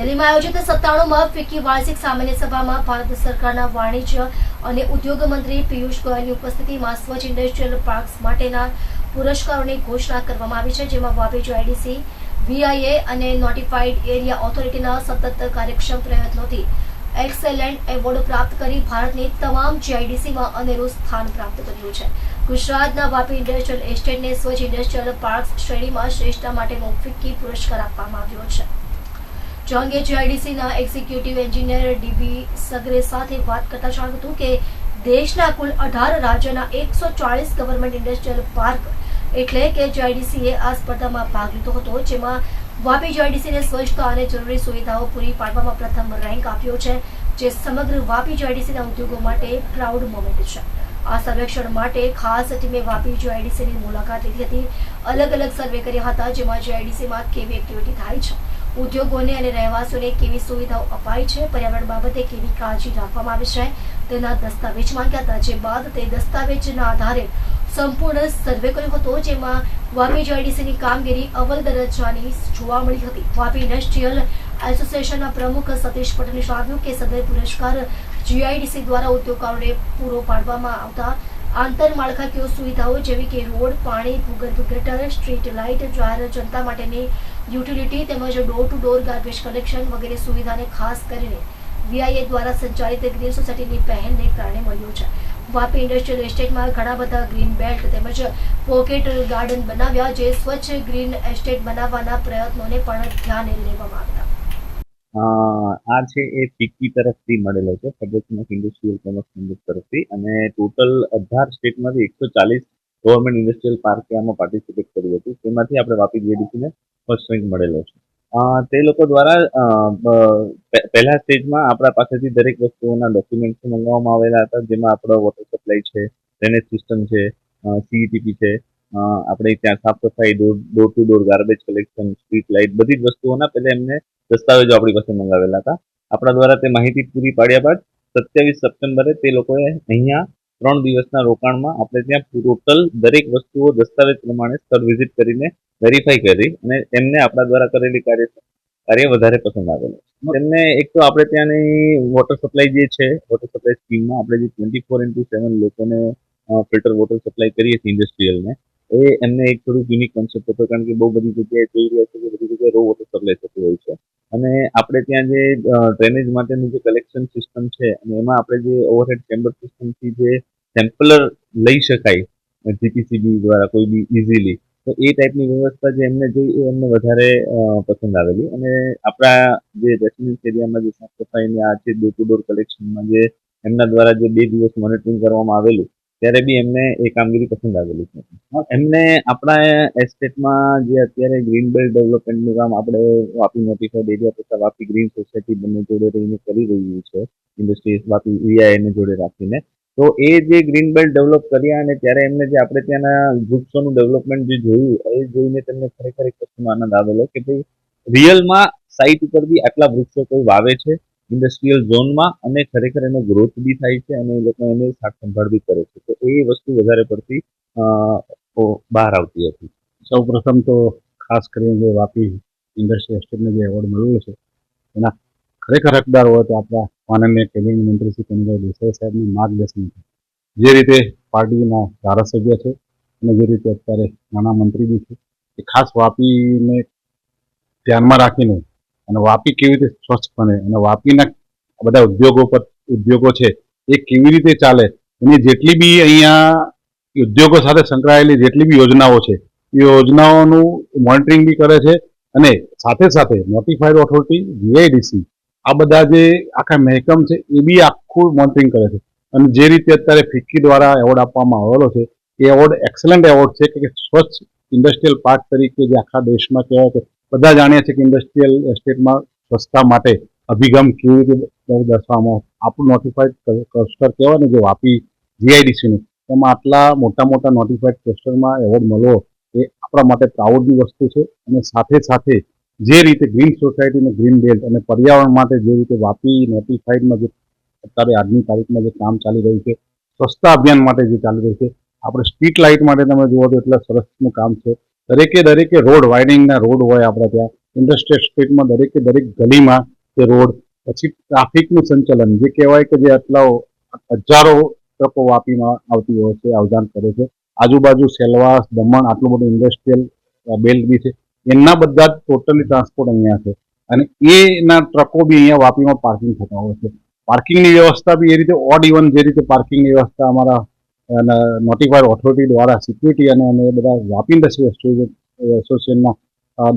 દિલ્હીમાં આયોજિત સત્તાણુંમાં ફિક્કી વાર્ષિક સામાન્ય સભામાં ભારત સરકારના વાણિજ્ય અને ઉદ્યોગ મંત્રી પિયુષ ગોયલની ઉપસ્થિતિમાં સ્વચ્છ ઇન્ડસ્ટ્રીયલ પાર્ક્સ માટેના પુરસ્કારોની ઘોષણા કરવામાં આવી છે, જેમાં વાપી આઈડીસી, વીઆઈએ અને નોટિફાઈડ એરિયા ઓથોરિટીના સતત કાર્યક્ષમ પ્રયત્નોથી એક્સેલેન્ટ એવોર્ડ પ્રાપ્ત કરી ભારતની તમામ જીઆઈડીસીમાં અનેરું સ્થાન પ્રાપ્ત કર્યું છે. ગુજરાતના વાપી ઇન્ડસ્ટ્રીયલ એસ્ટેટને સ્વચ્છ ઇન્ડસ્ટ્રીયલ પાર્ક્સ શ્રેણીમાં શ્રેષ્ઠતા માટેનો ફિક્કી પુરસ્કાર આપવામાં આવ્યો છે. જો અંગે જીઆઈડીસીના એક્ઝિક્યુટિવ એન્જિનિયર ડીબી સગરે સાથે વાત કરતા જણાવ્યું હતું કે દેશના કુલ અઢાર રાજ્યના એકસો ચાળીસ ગવર્મેન્ટ ઇન્ડસ્ટ્રીયલ પાર્ક એટલે કે જીઆઈડીસીએ આ સ્પર્ધામાં ભાગ લીધો હતો, જેમાં વાપી જીઆઈડીસીને સ્વચ્છતા અને જરૂરી સુવિધાઓ પૂરી પાડવામાં પ્રથમ રેન્ક આપ્યો છે, જે સમગ્ર વાપી જીઆઈડીસીના ઉદ્યોગો માટે પ્રાઉડ મોમેન્ટ છે. આ સર્વેક્ષણ માટે ખાસ ટીમે વાપી જીઆઈડીસીની મુલાકાત લીધી હતી. અલગ અલગ સર્વે કર્યા હતા, જેમાં જીઆઈડીસીમાં કેવી એક્ટિવિટી થાય છે. ઉદ્યોગોને અને રહેવાસીઓને કેવી સુવિધાઓ અપાય છે? પર્યાવરણ બાબતે કેવી કાળજી રાખવામાં આવે છે? તેના દસ્તાવેજ માંગ્યા હતા. જે બાદ તે દસ્તાવેજના આધારે સંપૂર્ણ સર્વે કર્યો હતો, જેમાં વાપી જીઆઈડીસીની કામગીરી અવલ દરજ્જાની જોવા મળી હતી. વાપી ઇન્ડસ્ટ્રીયલ એસોસિએશનના પ્રમુખ સતીશ પટેલે જણાવ્યું કે સદર પુરસ્કાર જીઆઈડીસી દ્વારા ઉદ્યોગકારોને પૂરો પાડવામાં આવતા આંતરમાળખાકીય સુવિધાઓ જેવી કે રોડ, પાણી, ભૂગર્ભ ગટર, સ્ટ્રીટ લાઇટ, જાહેર જનતા માટેની યુટિલિટી તેમજ door to door garbage collection વગેરે સુવિધાને ખાસ કરીને વીઆઈએ દ્વારા સંચાલિત ગ્રીન સોસાયટીની પહેલને કારણે મળ્યું છે. વાપી ઇન્ડસ્ટ્રીયલ એસ્ટેટમાં ઘણા બધા ગ્રીન બેલ્ટ તેમજ પોકેટ ગાર્ડન બનાવ્યા જે સ્વચ્છ ગ્રીન એસ્ટેટ બનાવવાના પ્રયત્નોને પણ ધ્યાને લેવામાં આવ્યા. આ છે એ ફિક્કી તરફથી મળેલો છે federation of industrial commerce congress તરફથી. અને ટોટલ અઢાર સ્ટેટમાંથી એકસો ચાલીસ ગવર્મેન્ટ ઇન્ડસ્ટ્રીયલ પાર્કે આમાં પાર્ટિસિપેટ કર્યું હતું. તેમાંથી આપણે વાપી જીડીસીને ફર્સ્ટ રેન્ક મળેલો છે. તે લોકો દ્વારા પહેલા સ્ટેજમાં આપણા પાસેથી દરેક વસ્તુઓના ડોક્યુમેન્ટ્સ મંગાવવામાં આવેલા હતા, જેમાં આપણો વોટર સપ્લાય છે ડ્રેનેજ સિસ્ટમ છે સીઈટીપી છે આપણે ત્યાં સાફ સફાઈ door door to door garbage collection street light બધી જ વસ્તુઓના પહેલા એમને દસ્તાવેજો આપણી પાસે મંગાવેલા હતા. આપણા દ્વારા તે માહિતી પૂરી પાડ્યા બાદ સત્યાવીસ સપ્ટેમ્બરે તે લોકોએ અહીંયા ત્રણ દિવસના રોકાણમાં આપણે ત્યાં ટોટલ દરેક વસ્તુઓ દસ્તાવેજ પ્રમાણે સ્થળ વિઝિટ કરીને વેરીફાઈ કરી અને એમને આપણા દ્વારા કરેલી કાર્ય કાર્ય વધારે પસંદ આવેલું તેમને એક તો આપણે ત્યાંની વોટર સપ્લાય જે છે વોટર સપ્લાય સ્કીમમાં આપણે જે ટ્વેન્ટી ફોર ઇન્ટુ સેવન લોકોને ફિલ્ટર વોટર સપ્લાય કરીએ છીએ ઇન્ડસ્ટ્રીયલને એ એમને એક થોડુંક યુનિક કોન્સેપ્ટ હતો, કારણ કે બહુ બધી જગ્યાએ જોઈ રહ્યા છે કે બધી જગ્યાએ રો વોટર સપ્લાય થતું હોય છે. અને આપણે ત્યાં જે ડ્રેનેજ માટેનું જે કલેક્શન સિસ્ટમ છે, અને એમાં આપણે જે ઓવરહેડ ચેમ્બર સિસ્ટમથી જે સેમ્પલર લઈ શકાય જીપીસીબી દ્વારા કોઈ બી ઇઝીલી તો એ ટાઈપની વ્યવસ્થા જે એમને જોઈ એ એમને વધારે પસંદ આવેલી અને આપણા જે રેસિડેન્સ એરિયામાં જે સાફ સફાઈની આ છે ડોર ટુ ડોર કલેક્શનમાં જે એમના દ્વારા જે બે દિવસ મોનિટરિંગ કરવામાં આવેલું ત્યારે બી એમને એ કામગીરી પસંદ આવેલી છે. એમને આપણા એસ્ટેટમાં જે અત્યારે ગ્રીન બેલ્ટ ડેવલપમેન્ટનું કામ આપણે વાપી નોટિફાઈડ એરિયા તથા વાપી ગ્રીન સોસાયટી બંને જોડે રહીને કરી રહ્યું છે. ઇન્ડસ્ટ્રીઝ વાપી વીઆઈને જોડે રાખીને. તો એ જે ગ્રીન બેલ્ટ ડેવલપ કર્યા અને ત્યારે એમને જે આપણે ત્યાંના વૃક્ષોનું ડેવલપમેન્ટ જે જોયું, એ જોઈને તેમને ખરેખર એક વસ્તુનો આનંદ આવેલો કે ભાઈ રિયલમાં સાઇટ ઉપર બી આટલા વૃક્ષો કોઈ વાવે છે? ઇન્ડસ્ટ્રીયલ ઝોનમાં અને ખરેખર એનો ગ્રોથ બી થાય છે અને એ લોકો એની સાર સંભાળ બી કરે છે. તો એ વસ્તુ વધારે પડતી બહાર આવતી હતી. સૌ પ્રથમ તો ખાસ કરીને જે વાપી ઇન્ડસ્ટ્રી એસ્ટેટને જે એવોર્ડ મળેલો છે, એના ખરેખર હકદાર હોય તો આપણા માનનીય કેબિનેટ મંત્રી શ્રી કનુભાઈ દેસાઈ સાહેબનું માર્ગદર્શન જે રીતે પાર્ટીના ધારાસભ્ય છે અને જે રીતે અત્યારે નાના મંત્રી બી છે, એ ખાસ વાપીને ધ્યાનમાં રાખીને અને વાપી કેવી રીતે સ્વચ્છ બને? અને વાપીના બધા ઉદ્યોગો પર, ઉદ્યોગો છે, એ કેવી રીતે ચાલે? એની જેટલી બી અહીંયા ઉદ્યોગો સાથે સંકળાયેલી જેટલી બી યોજનાઓ છે, એ યોજનાઓનું મોનિટરિંગ બી કરે છે અને સાથે સાથે નોટિફાઈડ ઓથોરિટી, વીઆઈડીસી, આ બધા જે આખા મહેકમ છે, એ બી આખું મોનિટરિંગ કરે છે. અને જે રીતે અત્યારે ફિક્કી દ્વારા એવોર્ડ આપવામાં આવેલો છે, એ એવોર્ડ એક્સલન્ટ એવોર્ડ છે, કે સ્વચ્છ ઇન્ડસ્ટ્રીયલ પાર્ક તરીકે જે આખા દેશમાં કહેવાય છે બધા જાણીએ છીએ કે ઇન્ડસ્ટ્રીયલ એસ્ટેટમાં સ્વચ્છતા માટે અભિગમ કેવી રીતે દર્શાવવામાં આપણું નોટિફાઈડ ક્લસ્ટર કહેવાય ને જે વાપી જીઆઈડીસીનું એમાં આટલા મોટા મોટા નોટિફાઈડ ક્લસ્ટરમાં એવોર્ડ મળવો એ આપણા માટે પ્રાઉડની વસ્તુ છે અને સાથે સાથે જે રીતે ગ્રીન સોસાયટી અને ગ્રીન બેલ્ટ અને પર્યાવરણ માટે જે રીતે વાપી નોટિફાઈડમાં જે અત્યારે આજની તારીખમાં જે કામ ચાલી રહ્યું છે, સ્વચ્છતા અભિયાન માટે જે ચાલી રહ્યું છે, આપણે સ્ટ્રીટ લાઇટ માટે તમે જુઓ તો એટલા સરસનું કામ છે. દરેકે દરેકે રોડ વાઇડિંગના રોડ હોય આપણે ત્યાં. ઇન્ડસ્ટ્રીયલ સ્ટેટમાં દરેકે દરેક ગલીમાં તે રોડ, પછી ટ્રાફિકનું સંચાલન, જે કહેવાય કે જે આટલા હજારો ટ્રકો વાપીમાં આવતી હોય છે આવજાન કરે છે. આજુબાજુ સેલવાસ, દમણ, આટલું બધું ઇન્ડસ્ટ્રીયલ બેલ્ટ બી છે. એમના બધા જ ટોટલી ટ્રાન્સપોર્ટ અહીંયા છે. અને એના ટ્રકો બી અહીંયા વાપીમાં પાર્કિંગ થતા હોય છે. પાર્કિંગની વ્યવસ્થા બી એ રીતે ઓડ ઇવન જે રીતે પાર્કિંગની વ્યવસ્થા અમારા નોટિફાઈડ ઓથોરિટી દ્વારા સિક્યુરિટી અને અમે બધા વાપી ઇન્ડસ્ટ્રી એસોસિએશનના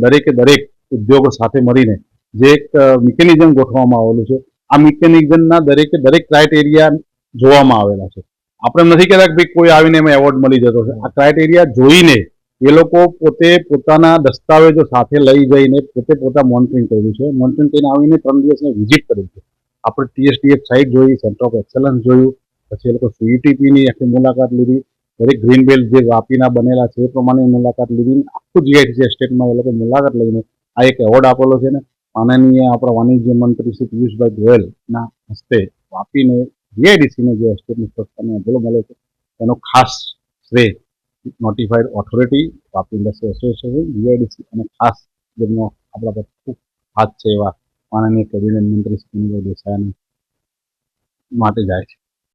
દરેકે દરેક ઉદ્યોગો સાથે મળીને જે એક મિકેનિઝમ ગોઠવવામાં આવેલું છે. આ મિકેનિઝમના દરેકે દરેક ક્રાઇટેરિયા જોવામાં આવેલા છે. આપણે નથી કહેતા કે ભાઈ કોઈ આવીને એમાં એવોર્ડ મળી જતો છે. આ ક્રાઇટેરિયા જોઈને એ લોકો પોતે પોતાના દસ્તાવેજો સાથે લઈ જઈને પોતે પોતા મોનિટરિંગ કર્યું છે. મોનિટરિંગ કરીને આવીને ત્રણ દિવસની વિઝિટ કરી છે. આપણે ટીએસડીએફ સાઇટ જોઈ સેન્ટર ઓફ એક્સલન્સ જોયું પછી એ લોકો સીઈટીપીની આખી મુલાકાત લીધી. દરેક ગ્રીન બેલ્ટ જે વાપીના બનેલા છે એ પ્રમાણે મુલાકાત લીધી. આખું જીઆઈટીસી એસ્ટેટમાં એ લોકો મુલાકાત લઈને આ એક એવોર્ડ આપેલો છે ને. માનનીય આપણા વાણિજ્ય મંત્રી શ્રી પિયુષભાઈ ગોયલના હસ્તે વાપીને જીઆઈડીસીને જે એસ્ટેટની સ્વચ્છતાનો અભેલો મળ્યો છે. એનો ખાસ શ્રેય notified authority Vapi industry association GIDC અને ખાસ જેમનો આપણા પર ખૂબ હાથ છે એવા માનનીય કેબિનેટ મંત્રી શ્રી દેસાઈ માટે જાય છે.